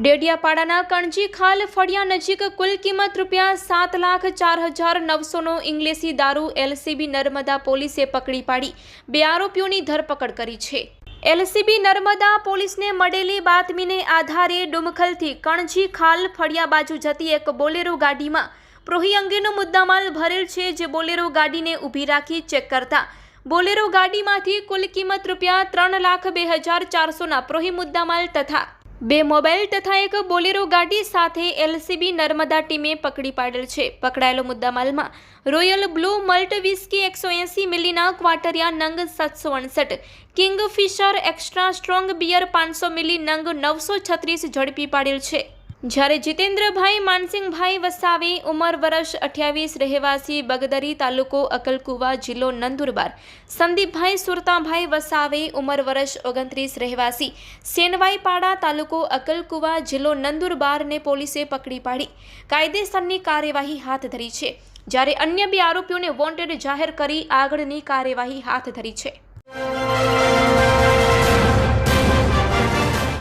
ડેડિયાપાડાના કણજી ખાલ ફળિયા નજીક કુલ કિંમત રૂપિયા સાત લાખ ચાર હજાર નવસોનો ઇંગ્લેશી દારૂ એલસીબી નર્મદા પોલીસે પકડી પાડી. બે આરોપીઓની ધરપકડ કરી છે. એલસીબી નર્મદા પોલીસને મળેલી બાતમીને આધારે ડુમખલથી કણજી ખાલ ફળિયા બાજુ જતી એક બોલેરો ગાડીમાં પ્રોહી અંગેનો મુદ્દામાલ ભરેલ છે જે બોલેરો ગાડીને ઊભી રાખી ચેક કરતા. બોલેરો ગાડીમાંથી કુલ કિંમત રૂપિયા ત્રણ લાખ બે હજાર ચારસોના પ્રોહી મુદ્દામાલ તથા બે મોબાઈલ તથા એક બોલેરો ગાડી સાથે એલસીબી નર્મદા ટીમે પકડી પાડેલ છે. પકડાયેલો મુદ્દામાલમાં રોયલ બ્લુ મલ્ટ વિસ્કી એકસો એંસી મિલીના ક્વાટરિયા નંગ સાતસો અડસઠ, કિંગફિશર એક્સ્ટ્રા સ્ટ્રોંગ બિયર પાંચસો મિલી નંગ નવસો છત્રીસ ઝડપી પાડેલ છે. જ્યારે જીતેન્દ્રભાઈ માનસિંહભાઈ વસાવી ઉંમર વર્ષ અઠ્યાવીસ રહેવાસી બગદરી તાલુકો અકલકુવા જિલ્લો નંદુરબાર. સંદીપભાઈ સુરતાભાઈ વસાવી ઉંમર વર્ષ ઓગણત્રીસ રહેવાસી. સેનવાઈપાડા તાલુકો અકલકુવા જિલ્લો નંદુરબારને પોલીસે પકડી પાડી. કાયદેસરની કાર્યવાહી હાથ ધરી છે. જ્યારે અન્ય બે આરોપીઓને વોન્ટેડ જાહેર કરી આગળની કાર્યવાહી હાથ ધરી છે.